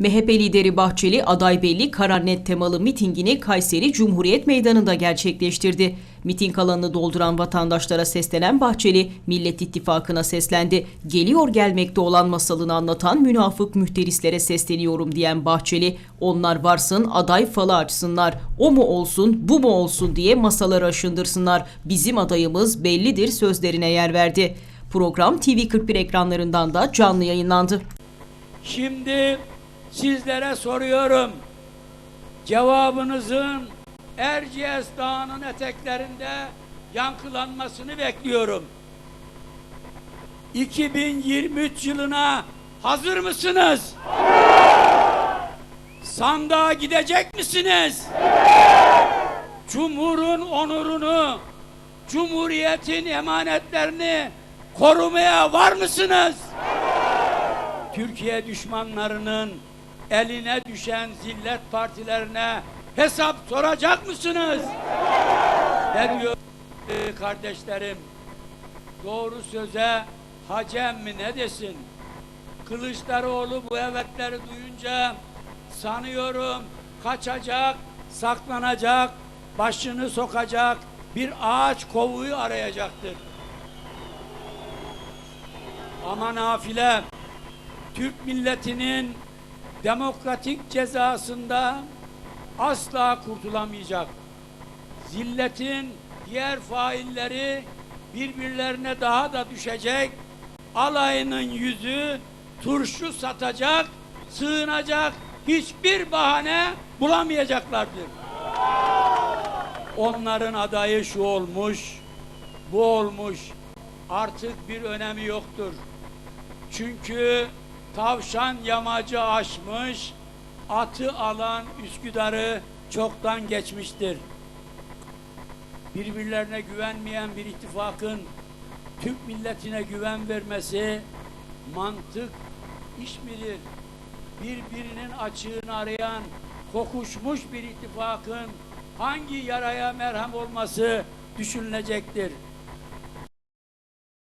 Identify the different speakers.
Speaker 1: MHP lideri Bahçeli aday belli karanet temalı mitingini Kayseri Cumhuriyet Meydanı'nda gerçekleştirdi. Miting alanını dolduran vatandaşlara seslenen Bahçeli, Millet İttifakı'na seslendi. Geliyor gelmekte olan masalını anlatan münafık mühterislere sesleniyorum diyen Bahçeli, onlar varsın aday falı açsınlar, o mu olsun bu mu olsun diye masaları aşındırsınlar. Bizim adayımız bellidir sözlerine yer verdi. Program TV41 ekranlarından da canlı yayınlandı.
Speaker 2: Şimdi sizlere soruyorum. Cevabınızın Erciyes Dağı'nın eteklerinde yankılanmasını bekliyorum. 2023 yılına hazır mısınız? Sandığa gidecek misiniz? Cumhurun onurunu, Cumhuriyetin emanetlerini korumaya var mısınız? Türkiye düşmanlarının eline düşen zillet partilerine hesap soracak mısınız? Ne diyor e, kardeşlerim? Doğru söze hacem mi ne desin? Kılıçdaroğlu bu evetleri duyunca sanıyorum kaçacak, saklanacak, başını sokacak bir ağaç kovuğu arayacaktır. Ama nafile Türk milletinin demokratik cezasında asla kurtulamayacak. Zilletin diğer failleri birbirlerine daha da düşecek. Alayının yüzü turşu satacak, sığınacak hiçbir bahane bulamayacaklardır. Onların adayı şu olmuş, bu olmuş. Artık bir önemi yoktur. Çünkü tavşan yamacı aşmış, atı alan Üsküdar'ı çoktan geçmiştir. Birbirlerine güvenmeyen bir ittifakın Türk milletine güven vermesi mantık iş midir? Birbirinin açığını arayan kokuşmuş bir ittifakın hangi yaraya merhem olması düşünülecektir.